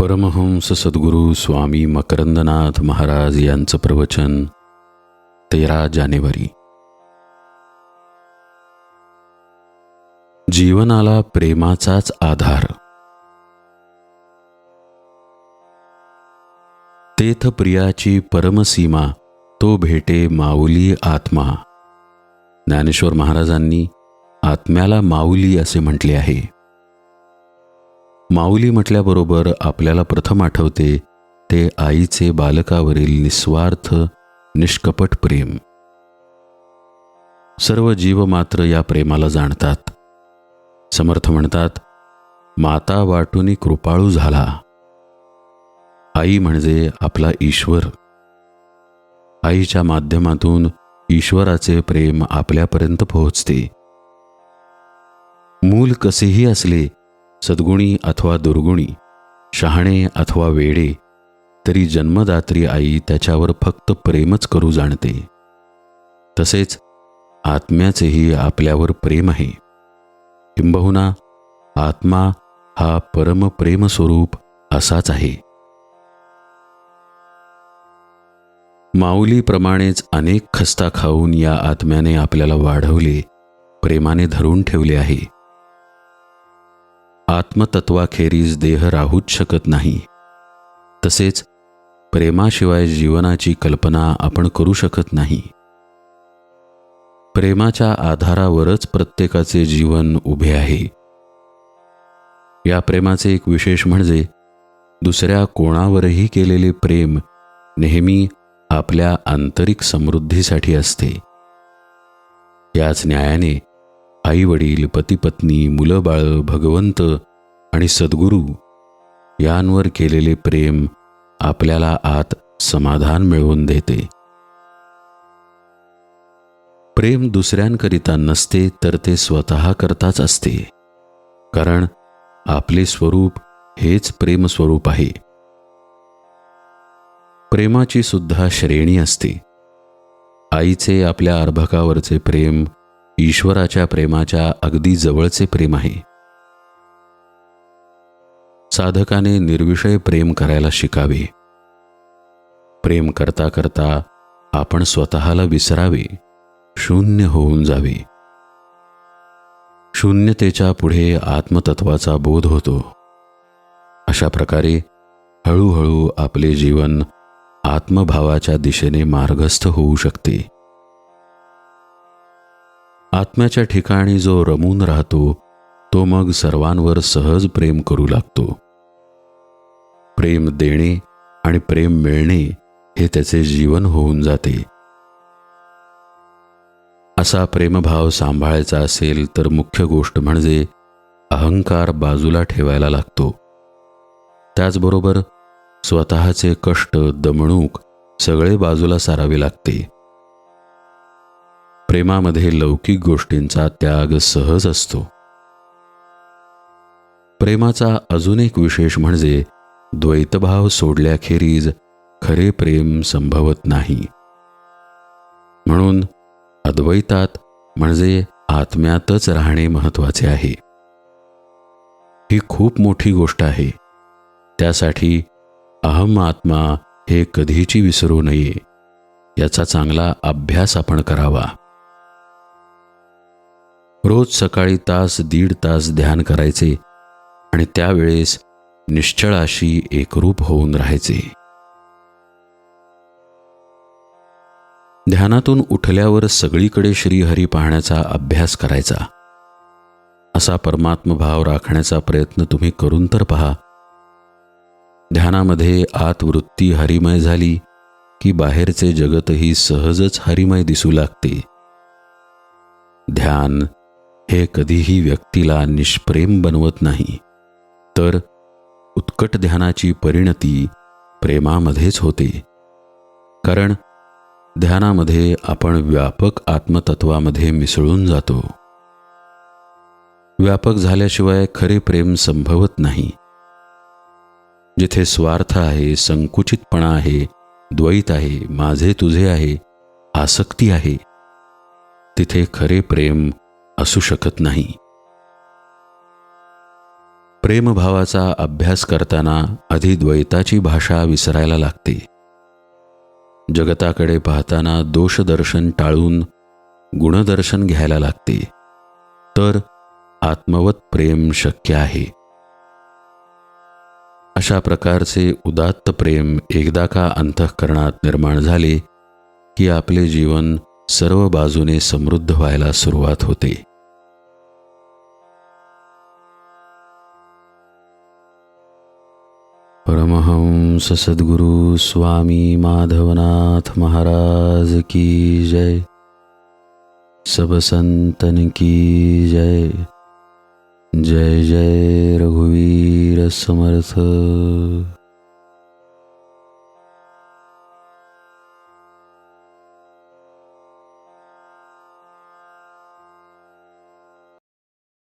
परमहंस सद्गुरू स्वामी मकरंदनाथ महाराज यांचं प्रवचन तेरा जानेवारी. जीवनाला प्रेमाचाच आधार. तेथ प्रियाची परमसीमा तो भेटे माऊली आत्मा. ज्ञानेश्वर महाराजांनी आत्म्याला माऊली असे म्हटले आहे. माऊली म्हटल्याबरोबर आपल्याला प्रथम आठवते ते आईचे बालकावरील निस्वार्थ निष्कपट प्रेम. सर्व जीव मात्र या प्रेमाला जाणतात. समर्थ म्हणतात माता वाटूनी कृपाळू झाला. आई म्हणजे आपला ईश्वर. आईच्या माध्यमातून ईश्वराचे प्रेम आपल्यापर्यंत पोहोचते. मूल कसेही असले सद्गुणी अथवा दुर्गुणी शहाणे अथवा वेडे तरी जन्मदात्री आई त्याच्यावर फक्त प्रेमच करू जाणते. तसेच आत्म्याचेही आपल्यावर प्रेम आहे. किंबहुना आत्मा हा परमप्रेम स्वरूप असाच आहे. माऊलीप्रमाणेच अनेक खस्ता खाऊन या आत्म्याने आपल्याला वाढवले प्रेमाने धरून ठेवले आहे. आत्मतत्वाखेरीज देह राहूच शकत नाही. तसेच प्रेमाशिवाय जीवनाची कल्पना आपण करू शकत नाही. प्रेमाच्या आधारावरच प्रत्येकाचे जीवन उभे आहे. या प्रेमाचे एक विशेष म्हणजे दुसऱ्या कोणावरही केलेले प्रेम नेहमी आपल्या आंतरिक समृद्धीसाठी असते. याच न्यायाने आईवडील पतीपत्नी पतिपत्नी मुलं बाळं भगवंत आणि सद्गुरू यांवर केलेले प्रेम आपल्याला आत समाधान मिळवून देते. प्रेम दुसऱ्यांकरिता नसते तर ते स्वतः करताच असते. कारण आपले स्वरूप हेच प्रेम स्वरूप आहे. प्रेमाची सुद्धा श्रेणी असते. आईचे आपल्या अर्भकावरचे प्रेम ईश्वराच्या प्रेमाच्या अगदी जवळचे प्रेम आहे. साधकाने निर्विषय प्रेम करायला शिकावे. प्रेम करता करता आपण स्वतःला विसरावे. शून्य होऊन जावे. शून्यतेच्या पुढे आत्मतत्वाचा बोध होतो. अशा प्रकारे हळूहळू आपले जीवन आत्मभावाच्या दिशेने मार्गस्थ होऊ शकते. आत्म्याच्या ठिकाणी जो रमून राहतो तो मग सर्वांवर सहज प्रेम करू लागतो. प्रेम देणे आणि प्रेम मिळणे हे त्याचे जीवन होऊन जाते. असा प्रेमभाव सांभाळायचा असेल तर मुख्य गोष्ट म्हणजे अहंकार बाजूला ठेवायला लागतो. त्याचबरोबर स्वतःचे कष्ट दमणूक सगळे बाजूला सारावे लागते. प्रेमामध्ये लौकिक गोष्टींचा त्याग सहज असतो. प्रेमाचा अजून एक विशेष म्हणजे द्वैतभाव सोडल्याखेरीज खरे प्रेम संभवत नाही. म्हणून अद्वैतात म्हणजे आत्म्यातच राहणे महत्त्वाचे आहे. ही खूप मोठी गोष्ट आहे. त्यासाठी अहम आत्मा हे कधीची विसरू नये. याचा चांगला अभ्यास आपण करावा. रोज सकाळी तास दीड तास ध्यान करायचे आणि त्यावेळेस निश्चळाशी एकरूप होऊन राहायचे. ध्यानातून उठल्यावर सगळीकडे श्रीहरी पाहण्याचा अभ्यास करायचा. असा परमात्मभाव राखण्याचा प्रयत्न तुम्ही करून तर पहा. ध्यानामध्ये आतवृत्ती हरिमय झाली की बाहेरचे जगतही सहजच हरिमय दिसू लागते. ध्यान हे कधीही व्यक्तीला निष्प्रेम बनवत नाही. तर उत्कट ध्यानाची परिणती प्रेमामध्येच होते. कारण ध्यानामध्ये आपण व्यापक आत्मतत्वामध्ये मिसळून जातो. व्यापक झाल्याशिवाय खरे प्रेम संभवत नाही. जिथे स्वार्थ आहे संकुचितपणा आहे द्वैत आहे माझे तुझे आहे आसक्ती आहे तिथे खरे प्रेम असू शकत नाही. प्रेमभावाचा अभ्यास करताना आधी द्वैताची भाषा विसरायला लागते. जगताकडे पाहताना दोषदर्शन टाळून गुणदर्शन घ्यायला लागते. तर आत्मवत प्रेम शक्य आहे. अशा प्रकारचे उदात्त प्रेम एकदा का अंतःकरणात निर्माण झाले की आपले जीवन सर्व बाजूने समृद्ध व्हायला सुरुवात होते. परमहंस सद्गुरु स्वामी माधवनाथ महाराज की जय। सब संतन की जय। जय जय रघुवीर समर्थ।